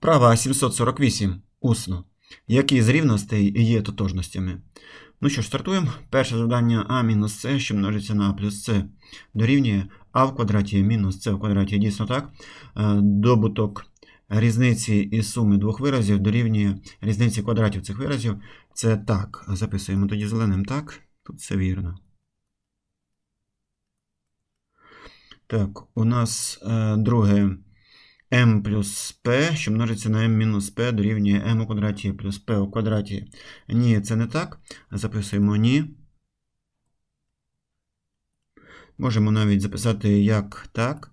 Вправа 748. Усно. Які з рівностей є тотожностями? Ну що ж, стартуємо. Перше завдання а мінус С, що множиться на А плюс С, дорівнює А в квадраті мінус С в квадраті. Дійсно так. Е, Добуток різниці і суми двох виразів дорівнює різниці квадратів цих виразів. Це так. Записуємо тоді зеленим так. Тут все вірно. Так, у нас е, друге m плюс p, що множиться на m мінус p, дорівнює m у квадраті плюс p у квадраті. Ні, це не так. Записуємо ні. Можемо навіть записати як так.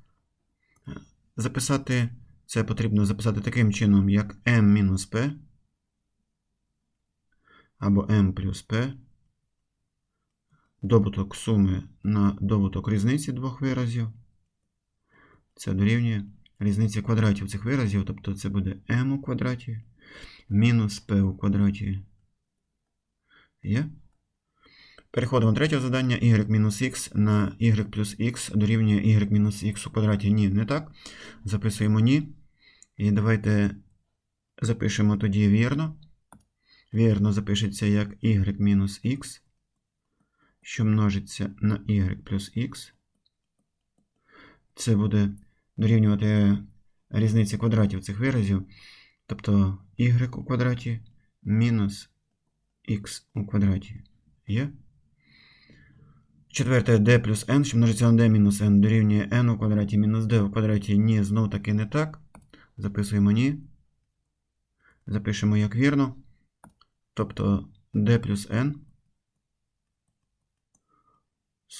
Записати це потрібно записати таким чином, як m мінус p або m плюс p. Добуток суми на добуток різниці двох виразів. Це дорівнює різниці квадратів цих виразів, тобто це буде m у квадраті мінус p у квадраті. Є? Переходимо до третього завдання. y мінус x на y плюс x дорівнює y мінус x у квадраті. Ні, не так. Записуємо ні. І давайте запишемо тоді вірно. Вірно запишеться як y мінус x, що множиться на y плюс x. Це буде дорівнювати різниці квадратів цих виразів. Тобто y у квадраті мінус x у квадраті. Є? Четверте d плюс n, що множиться на d мінус n, дорівнює n у квадраті мінус d у квадраті. Ні, знов таки не так. Записуємо ні. Запишемо як вірно. Тобто d плюс n.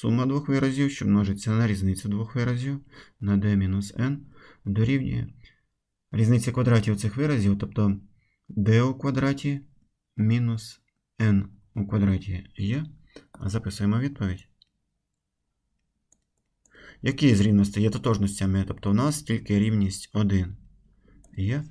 Сума двох виразів, що множиться на різницю двох виразів на d мінус n, дорівнює різниці квадратів цих виразів, тобто d у квадраті мінус n у квадраті є. Записуємо відповідь. Які з рівностей є тотожностями? Тобто у нас тільки рівність 1 є.